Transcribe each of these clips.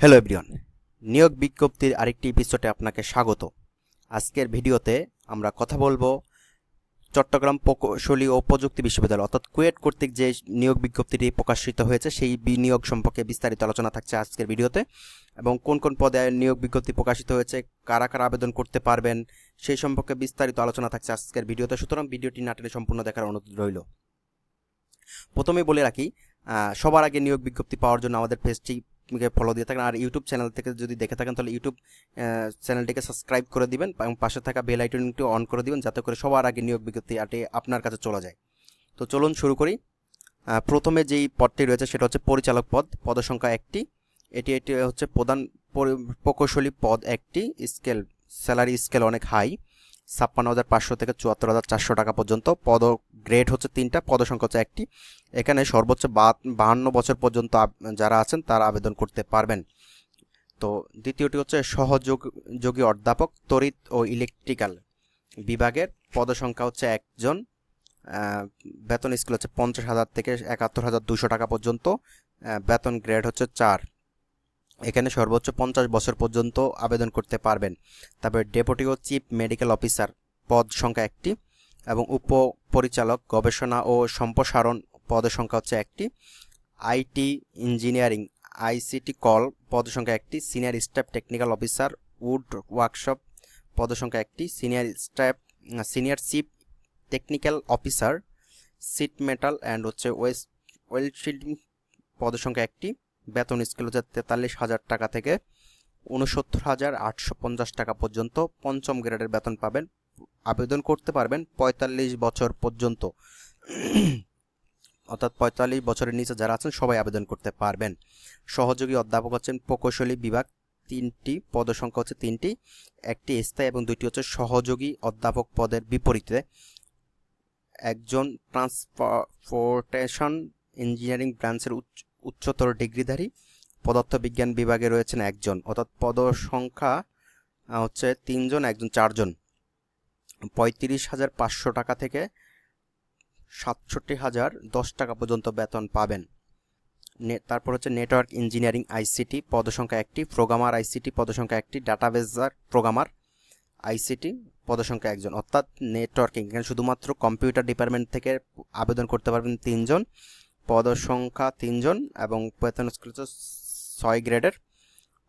Hello everyone নিয়োগ বিজ্ঞপ্তির আরেকটি এপিসোডে আপনাকে স্বাগত। আজকের ভিডিওতে আমরা কথা বলব চট্টগ্রাম প্রকৌশলী ও প্রযুক্তি বিশ্ববিদ্যালয় অর্থাৎ কুয়েট কর্তৃক যে নিয়োগ বিজ্ঞপ্তিটি প্রকাশিত হয়েছে, সেই বিনিয়োগ সম্পর্কে বিস্তারিত আলোচনা থাকছে আজকের ভিডিওতে। এবং কোন কোন পদে নিয়োগ বিজ্ঞপ্তি প্রকাশিত হয়েছে, কারা কারা আবেদন করতে পারবেন, সেই সম্পর্কে বিস্তারিত আলোচনা থাকছে আজকের ভিডিওতে। সুতরাং ভিডিওটি নাটনে সম্পূর্ণ দেখার অনুরোধ রইল। প্রথমে বলে রাখি সবার আগে নিয়োগ বিজ্ঞপ্তি পাওয়ার জন্য আমাদের পেজটি ফলো দিয়ে থাকেন। আর ইউটিউব চ্যানেল থেকে যদি দেখে থাকেন, তাহলে ইউটিউব চ্যানেলটিকে সাবস্ক্রাইব করে দিবেন। এবং পাশে থাকা বেল আইকনটি অন করে দিবেন, যাতে করে সবার আগে নিয়োগ বিজ্ঞপ্তি আটে আপনার কাছে চলে যায়। তো চলুন শুরু করি। প্রথমে যেই পদটি রয়েছে, সেটা হচ্ছে পরিচালক পদ, পদসংখ্যা একটি। এটি এটি হচ্ছে প্রধান পরি- প্রকৌশলী পদ একটি। স্কেল স্যালারি স্কেল অনেক হাই ছাপ্পান্ন হাজার পাঁচশো থেকে চুয়াত্তর হাজার চারশো টাকা পর্যন্ত। পদ গ্রেড হচ্ছে তিনটা, পদসংখ্যা হচ্ছে একটি। এখানে সর্বোচ্চ বাহান্ন বছর পর্যন্ত যারা আছেন তারা আবেদন করতে পারবেন। তো দ্বিতীয়টি হচ্ছে সহযোগ যোগী অধ্যাপক, তড়িৎ ও ইলেকট্রিক্যাল বিভাগের পদসংখ্যা হচ্ছে একজন। বেতন স্কেল হচ্ছে পঞ্চাশ হাজার থেকে একাত্তর হাজার দুশো টাকা পর্যন্ত। বেতন গ্রেড হচ্ছে চার। এখানে সর্বোচ্চ পঞ্চাশ বছর পর্যন্ত আবেদন করতে পারবেন। তারপরে ডেপুটি ও চিফ মেডিকেল অফিসার পদ সংখ্যা একটি। এবং উপপরিচালক, গবেষণা ও সম্প্রসারণ পদের সংখ্যা হচ্ছে একটি। আইটি ইঞ্জিনিয়ারিং, আইসিটি কল পদ সংখ্যা একটি। Senior staff technical officer, wood workshop পদ সংখ্যা একটি। Senior staff, senior chief technical officer, sheet metal and হচ্ছে ওয়েস্ট ওয়েল শিল্ডিং সংখ্যা একটি। বেতন স্কেল হচ্ছে তেতাল্লিশ হাজার টাকা থেকে উনসত্তর হাজার আটশো পঞ্চাশ টাকা পর্যন্ত পঞ্চম গ্রেডের বেতন পাবেন। আবেদন করতে পারবেন পঁয়তাল্লিশ বছর পর্যন্ত। অর্থাৎ পঁয়তাল্লিশ বছরের নিচে যারা আছেন, সবাই আবেদন করতে পারবেন। সহযোগী অধ্যাপক হচ্ছেন প্রকৌশলী বিভাগ, তিনটি পদসংখ্যা হচ্ছে তিনটি। একটি স্থায়ী এবং দুইটি হচ্ছে সহযোগী অধ্যাপক পদের বিপরীতে। একজন ট্রান্সপোর্টেশন ইঞ্জিনিয়ারিং ব্রাঞ্চের উচ্চ, উচ্চতর ডিগ্রিধারী। পদার্থবিজ্ঞান বিভাগে রয়েছেন একজন। অর্থাৎ পদ সংখ্যা হচ্ছে তিনজন, একজন চারজন। পঁয়ত্রিশ হাজার পাঁচশো টাকা থেকে সাতষট্টি হাজার দশ টাকা পর্যন্ত বেতন পাবেন। তারপর হচ্ছে নেটওয়ার্ক ইঞ্জিনিয়ারিং আইসিটি, পদসংখ্যা একটি, প্রোগ্রামার আইসিটি, পদসংখ্যা একটি, ডাটাবেজার প্রোগ্রামার আইসিটি, পদসংখ্যা একজন। অর্থাৎ নেটওয়ার্কিং, এখানে শুধুমাত্র কম্পিউটার ডিপার্টমেন্ট থেকে আবেদন করতে পারবেন তিনজন, পদসংখ্যা তিনজন এবং বেতন ছয় গ্রেডের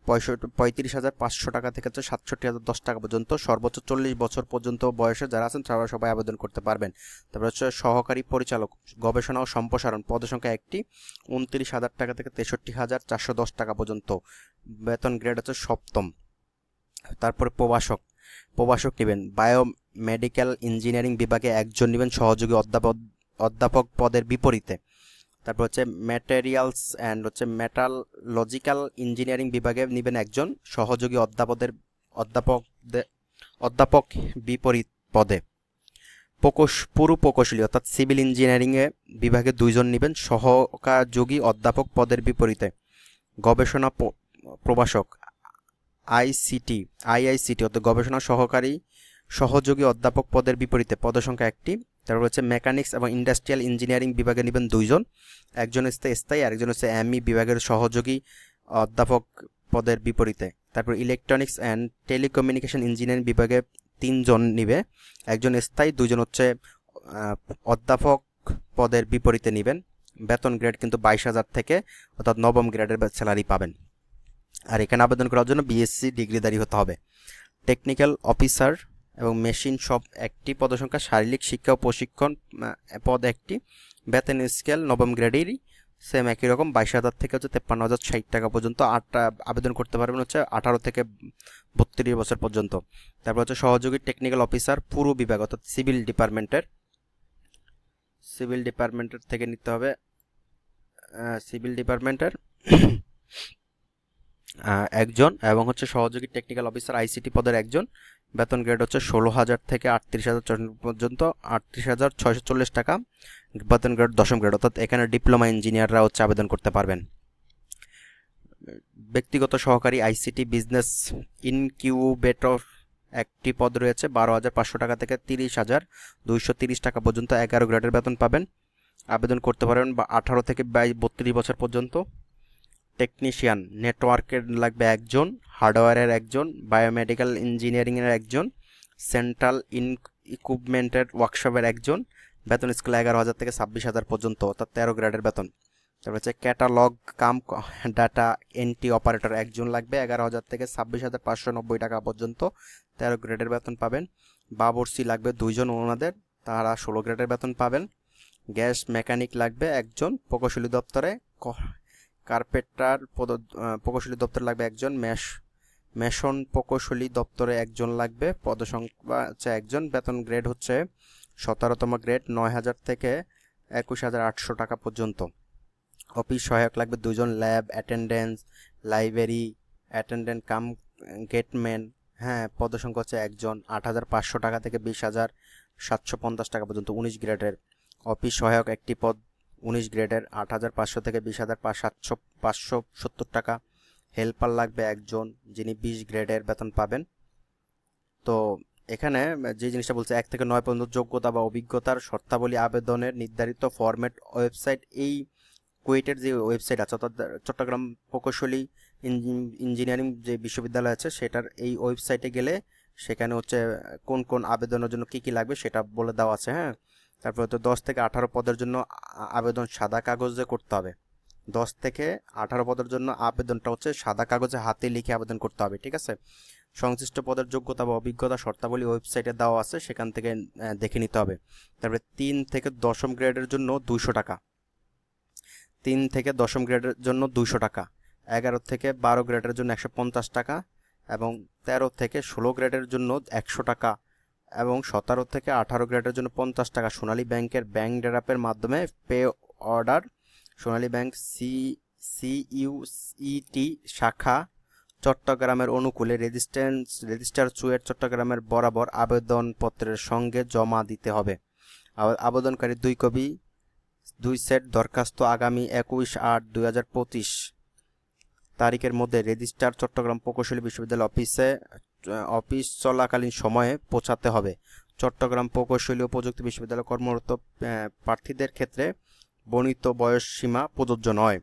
পঁয়ষট্টি, পঁয়ত্রিশ হাজার পাঁচশো টাকা থেকে হচ্ছে সাতষট্টি হাজার দশ টাকা পর্যন্ত, সর্বোচ্চ চল্লিশ বছর পর্যন্ত বয়সে যারা আছেন তারা সবাই আবেদন করতে পারবেন। তারপর হচ্ছে সহকারী পরিচালক, গবেষণা ও সম্প্রসারণ পদসংখ্যা একটি, উনত্রিশ হাজার টাকা থেকে তেষট্টি হাজার চারশো দশ টাকা পর্যন্ত, বেতন গ্রেড হচ্ছে সপ্তম। তারপরে প্রবাসক প্রবাসক নেবেন, বায়োমেডিক্যাল ইঞ্জিনিয়ারিং বিভাগে একজন নেবেন সহযোগী অধ্যাপক অধ্যাপক পদের বিপরীতে। তারপর হচ্ছে ম্যাটেরিয়ালস অ্যান্ড হচ্ছে মেটালজিক্যাল ইঞ্জিনিয়ারিং বিভাগে নেবেন একজন সহযোগী অধ্যাপকের অধ্যাপক অধ্যাপক বিপরীত পদে। প্রকৌশ পুরু প্রকৌশলী অর্থাৎ সিভিল ইঞ্জিনিয়ারিংয়ে বিভাগে দুইজন নেবেন সহযোগী অধ্যাপক পদের বিপরীতে। গবেষণা প্রভাষক, আইসিটি, আইআইসিটি অর্থাৎ গবেষণা সহকারী সহযোগী অধ্যাপক পদের বিপরীতে। পদসংখ্যা একটি। তারপর হচ্ছে মেকানিক্স এবং ইন্ডাস্ট্রিয়াল ইঞ্জিনিয়ারিং বিভাগে নেবেন দুইজন। একজন হচ্ছে স্থায়ী, আরেকজন হচ্ছে এমই বিভাগের সহযোগী অধ্যাপক পদের বিপরীতে। তারপর ইলেকট্রনিক্স অ্যান্ড টেলিকমিউনিকেশন ইঞ্জিনিয়ারিং বিভাগে তিনজন নিবে। একজন স্থায়ী দুজন হচ্ছে অধ্যাপক পদের বিপরীতে নেবেন। বেতন গ্রেড কিন্তু বাইশ হাজার থেকে অর্থাৎ নবম গ্রেডের স্যালারি পাবেন। আর এখানে আবেদন করার জন্য বিএসসি ডিগ্রিধারী হতে হবে। টেকনিক্যাল অফিসার এবং মেশিন সব একটি পদসংখ্যা, শারীরিক শিক্ষা ও প্রশিক্ষণ পদ একটি। বেতন স্কেল নবম গ্রেডেরই সেম একই রকম, বাইশ হাজার থেকে হচ্ছে তেপ্পান্ন হাজার, ষাট টাকা পর্যন্ত। আটটা আবেদন করতে পারবেন হচ্ছে আঠারো থেকে বত্রিশ বছর পর্যন্ত। তারপর হচ্ছে সহযোগী টেকনিক্যাল অফিসার পুরো বিভাগ, অর্থাৎ সিভিল ডিপার্টমেন্টের সিভিল ডিপার্টমেন্টের থেকে নিতে হবে সিভিল ডিপার্টমেন্টের একজন এবং হচ্ছে সহযোগী টেকনিক্যাল অফিসার আইসিটি পদের একজন। বেতন গ্রেড হচ্ছে ষোলো হাজার থেকে আটত্রিশ হাজার পর্যন্ত আটত্রিশ হাজার ছয়শো চল্লিশ টাকা। বেতন গ্রেড দশম গ্রেড অর্থাৎ এখানে ডিপ্লোমা ইঞ্জিনিয়াররা হচ্ছে আবেদন করতে পারবেন। ব্যক্তিগত সহকারী আইসিটি বিজনেস ইনকিউবেটর একটি পদ রয়েছে, বারো হাজার পাঁচশো টাকা থেকে তিরিশ হাজার দুইশো তিরিশ টাকা পর্যন্ত এগারো গ্রেডের বেতন পাবেন। আবেদন করতে পারবেন বা আঠারো থেকে বাইশ বত্রিশ বছর পর্যন্ত। টেকনিশিয়ান নেটওয়ার্কের লাগবে একজন হার্ডওয়্যারের একজন বায়োমেডিক্যাল ইঞ্জিনিয়ারিংয়ের একজন সেন্ট্রাল ইন ইকুইপমেন্টের ওয়ার্কশপের একজন, বেতন স্কুল এগারো হাজার থেকে ছাব্বিশ হাজার পর্যন্ত, অর্থাৎ তেরো গ্রেডের বেতন। তারপর হচ্ছে catalogue cum data entry operator একজন লাগবে, এগারো হাজার থেকে ছাব্বিশ হাজার পাঁচশো নব্বই টাকা পর্যন্ত তেরো গ্রেডের বেতন পাবেন। বাবরসি লাগবে দুইজন ওনাদের, তারা ষোলো গ্রেডের বেতন পাবেন। গ্যাস মেকানিক লাগবে একজন, প্রকৌশলী দপ্তরে কার্পেটার প্রকৌশলী দপ্তরে লাগবে একজন ম্যাশ মেশন প্রকৌশলী দপ্তরে একজন লাগবে, পদসংখ্যা হচ্ছে একজন, বেতন গ্রেড হচ্ছে সতেরোতম গ্রেড নয় হাজার থেকে একুশ হাজার আটশো টাকা পর্যন্ত। অফিস সহায়ক লাগবে দুজন, lab, attendance, library, attendant cum gateman হ্যাঁ পদসংখ্যা হচ্ছে একজন, আট হাজার পাঁচশো টাকা থেকে বিশ হাজার সাতশো পঞ্চাশ টাকা পর্যন্ত, উনিশ গ্রেডের। অফিস সহায়ক একটি পদ উনিশ গ্রেডের আট হাজার পাঁচশো থেকে বিশ হাজার সাতশো, পাঁচশো সত্তর টাকা। হেল্পার লাগবে একজন যিনি বিশ গ্রেডের বেতন পাবেন। তো এখানে যে জিনিসটা বলছে, এক থেকে নয় পর্যন্ত যোগ্যতা বা অভিজ্ঞতার শর্তাবলী আবেদনের নির্ধারিত ফরম্যাট ওয়েবসাইট এই কুয়েটের যে ওয়েবসাইট আছে, অর্থাৎ চট্টগ্রাম প্রকৌশলী ইঞ্জি- ইঞ্জিনিয়ারিং যে বিশ্ববিদ্যালয় আছে, সেটার এই ওয়েবসাইটে গেলে সেখানে হচ্ছে কোন কোন আবেদনের জন্য কী কী লাগবে সেটা বলে দেওয়া আছে হ্যাঁ। তারপরে তো দশ থেকে আঠারো পদের জন্য আবেদন সাদা কাগজে করতে হবে। দশ থেকে আঠারো পদের জন্য আবেদনটা হচ্ছে সাদা কাগজে হাতে লিখে আবেদন করতে হবে, ঠিক আছে? সংশ্লিষ্ট পদের যোগ্যতা বা অভিজ্ঞতা শর্তাবলী ওয়েবসাইটে দেওয়া আছে, সেখান থেকে দেখে নিতে হবে। তারপরে তিন থেকে দশম গ্রেডের জন্য দুইশো টাকা। তিন থেকে দশম গ্রেডের জন্য দুইশো টাকা। এগারো থেকে বারো গ্রেডের জন্য একশো পঞ্চাশ টাকা এবং তেরো থেকে ষোলো গ্রেডের জন্য একশো টাকা। এবং সতেরো থেকে আঠারো গ্রেডের জন্য পঞ্চাশ টাকা। সোনালী ব্যাংকের ব্যাংক ড্রাফের মাধ্যমে pay order Sonali Bank C CUET শাখা চট্টগ্রামের অনুকূলে রেজিস্ট্যান্স, রেজিস্টার চুয়েট চট্টগ্রামের বরাবর আবেদনপত্রের সঙ্গে জমা দিতে হবে। আবে- আবেদনকারী দুই কপি, দুই সেট দরখাস্ত আগামী একুশ আট দুই হাজার পঁচিশ তারিখের মধ্যে রেজিস্ট্রার চট্টগ্রাম প্রকৌশলী বিশ্ববিদ্যালয় অফিসে অফিস চলাকালীন সময়ে পৌঁছাতে হবে। চট্টগ্রাম প্রকৌশলী ও প্রযুক্তি বিশ্ববিদ্যালয় কর্মরত প্রার্থীদের ক্ষেত্রে বর্ণিত বয়স সীমা প্রযোজ্য নয়।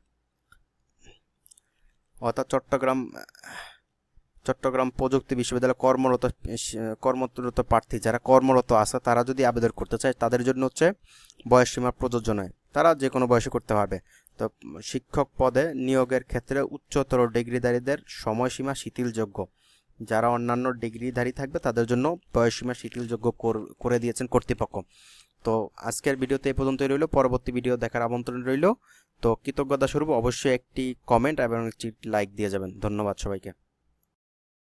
অর্থাৎ চট্টগ্রাম চট্টগ্রাম প্রযুক্তি বিশ্ববিদ্যালয় কর্মরত কর্মরত প্রার্থী যারা কর্মরত আছে, তারা যদি আবেদন করতে চায়, তাদের জন্য হচ্ছে বয়স সীমা প্রযোজ্য নয়। তারা যে কোনো বয়সে করতে পারবে। তো শিক্ষক পদে নিয়োগের ক্ষেত্রে উচ্চতর ডিগ্রিধারীদের সময়সীমা শিথিলযোগ্য। যারা অন্যান্য ডিগ্রিধারী থাকবে, তাদের জন্য বয়সীমা শিথিলযোগ্য কর- দিয়েছেন কর্তৃপক্ষ। তো আজকের ভিডিওতে এই পর্যন্তই রইল। পরবর্তী ভিডিও দেখার আমন্ত্রণ রইল। তো কৃতজ্ঞতা স্বরূপ অবশ্যই একটি কমেন্ট এবং একটি লাইক দিয়ে যাবেন। ধন্যবাদ সবাইকে।